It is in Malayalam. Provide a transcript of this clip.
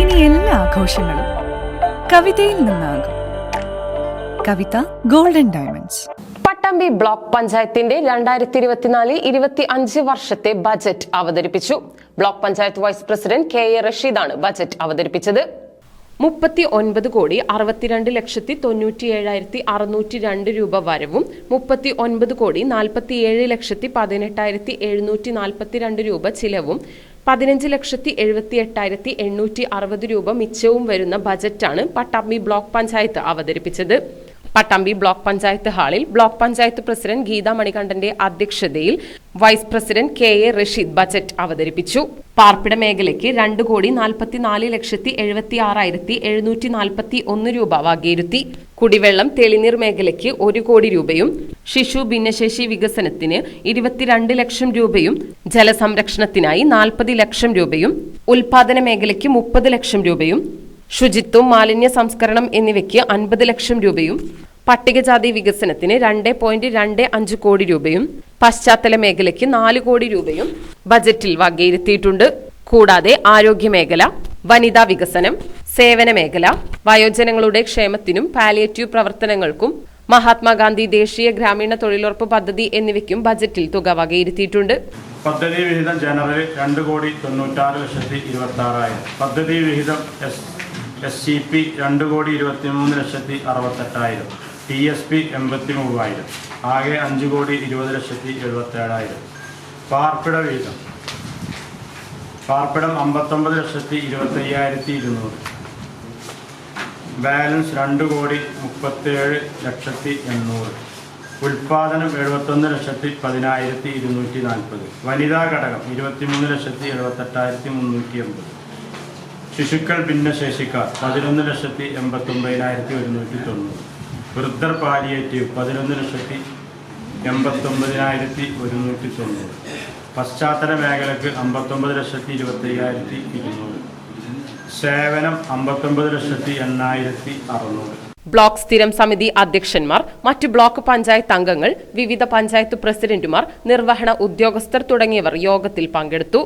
ഇനി എല്ലാ ആഘോഷങ്ങളും കവിതയിൽ നിന്നാകും. Kavitha golden diamonds Pattambi block പഞ്ചായത്തിന്റെ രണ്ടായിരത്തി ഇരുപത്തിനാല് ഇരുപത്തി അഞ്ച് വർഷത്തെ ബജറ്റ് അവതരിപ്പിച്ചു. Block panchayat vice president K A റഷീദാണ് budget അവതരിപ്പിച്ചത്. മുപ്പത്തി ഒൻപത് കോടി അറുപത്തിരണ്ട് ലക്ഷത്തി തൊണ്ണൂറ്റി ഏഴായിരത്തി അറുന്നൂറ്റി രണ്ട് രൂപ വരവും മുപ്പത്തി ഒൻപത് കോടി നാൽപ്പത്തി ഏഴ് ലക്ഷത്തി പതിനെട്ടായിരത്തി എഴുന്നൂറ്റി നാൽപ്പത്തി രണ്ട് രൂപ ചിലവും പതിനഞ്ച് ലക്ഷത്തി എഴുപത്തി എട്ടായിരത്തി എണ്ണൂറ്റി അറുപത് രൂപ മിച്ചവും വരുന്ന ബജറ്റാണ് പട്ടാമ്പി ബ്ലോക്ക് പഞ്ചായത്ത് അവതരിപ്പിച്ചത്. പട്ടാമ്പി ബ്ലോക്ക് പഞ്ചായത്ത് ഹാളിൽ ബ്ലോക്ക് പഞ്ചായത്ത് പ്രസിഡന്റ് ഗീത മണികണ്ഠന്റെ അധ്യക്ഷതയിൽ vice president K A Rasheed budget അവതരിപ്പിച്ചു. പാർപ്പിട മേഖലയ്ക്ക് രണ്ട് കോടി നാൽപ്പത്തിനാല് ലക്ഷത്തി എഴുപത്തി ആറായിരത്തി എഴുന്നൂറ്റി നാൽപ്പത്തി ഒന്ന് രൂപ വകയിരുത്തി. കുടിവെള്ളം തെളിനീർ മേഖലയ്ക്ക് ഒരു കോടി രൂപയും ശിശു ഭിന്നശേഷി വികസനത്തിന് ഇരുപത്തിരണ്ട് ലക്ഷം രൂപയും ജലസംരക്ഷണത്തിനായി നാൽപ്പത് ലക്ഷം രൂപയും ഉൽപാദന മേഖലയ്ക്ക് മുപ്പത് ലക്ഷം രൂപയും ശുചിത്വം മാലിന്യ സംസ്കരണം എന്നിവയ്ക്ക് അൻപത് ലക്ഷം രൂപയും പട്ടികജാതി വികസനത്തിന് രണ്ട് പോയിന്റ് രണ്ട് അഞ്ച് കോടി രൂപയും പശ്ചാത്തല മേഖലയ്ക്ക് നാല് കോടി രൂപയും ബജറ്റിൽ വകയിരുത്തിയിട്ടുണ്ട്. കൂടാതെ ആരോഗ്യ മേഖല വനിതാ വികസനം സേവന മേഖല വയോജനങ്ങളുടെ ക്ഷേമത്തിനും പാലിയേറ്റീവ് പ്രവർത്തനങ്ങൾക്കും മഹാത്മാഗാന്ധി ദേശീയ ഗ്രാമീണ തൊഴിലുറപ്പ് പദ്ധതി എന്നിവയ്ക്കും ബജറ്റിൽ തുക വകയിരുത്തിയിട്ടുണ്ട്. പദ്ധതി വിഹിതം ജനറൽ രണ്ട് കോടി തൊണ്ണൂറ്റാറ് ലക്ഷത്തി ഇരുപത്തി ആറായിരം പദ്ധതി വിഹിതം എസ് എസ് സി പി രണ്ട് കോടി ഇരുപത്തി മൂന്ന് ലക്ഷത്തി അറുപത്തെട്ടായിരം. ടി എസ് പി എൺപത്തി മൂവായിരം ആകെ അഞ്ച് കോടി ഇരുപത് ലക്ഷത്തി എഴുപത്തേഴായിരം. പാർപ്പിട വീതം. പാർപ്പിടം അമ്പത്തൊമ്പത് ലക്ഷത്തി ഇരുപത്തയ്യായിരത്തി ഇരുന്നൂറ്. ബാലൻസ് രണ്ട് കോടി മുപ്പത്തേഴ് ലക്ഷത്തി എണ്ണൂറ്. ഉൽപാദനം എഴുപത്തൊന്ന് ലക്ഷത്തി പതിനായിരത്തി ഇരുന്നൂറ്റി നാൽപ്പത്. വനിതാ ഘടകം ഇരുപത്തിമൂന്ന് ലക്ഷത്തി എഴുപത്തെട്ടായിരത്തി മുന്നൂറ്റി എൺപത്. ശിശുക്കൾ ഭിന്നശേഷിക്കാർ പതിനൊന്ന് ലക്ഷത്തി എൺപത്തൊമ്പതിനായിരത്തി ഒരുന്നൂറ്റി തൊണ്ണൂറ്. വൃദ്ധർ പാലിയേറ്റീവ് പതിനൊന്ന് ലക്ഷത്തി എൺപത്തൊമ്പതിനായിരത്തി ഒരുന്നൂറ്റി തൊണ്ണൂറ്. പശ്ചാത്തല മേഖലക്ക് അമ്പത്തൊമ്പത് ലക്ഷത്തി ഇരുപത്തയ്യായിരത്തി ഇരുന്നൂറ്. സേവനം അമ്പത്തൊമ്പത് ലക്ഷത്തി എണ്ണായിരത്തി അറുന്നൂറ്. ബ്ലോക്ക് സ്ഥിരം സമിതി അധ്യക്ഷന്മാർ മറ്റ് ബ്ലോക്ക് പഞ്ചായത്ത് അംഗങ്ങൾ വിവിധ പഞ്ചായത്ത് പ്രസിഡന്റുമാർ നിർവഹണ ഉദ്യോഗസ്ഥർ തുടങ്ങിയവർ യോഗത്തിൽ പങ്കെടുത്തു.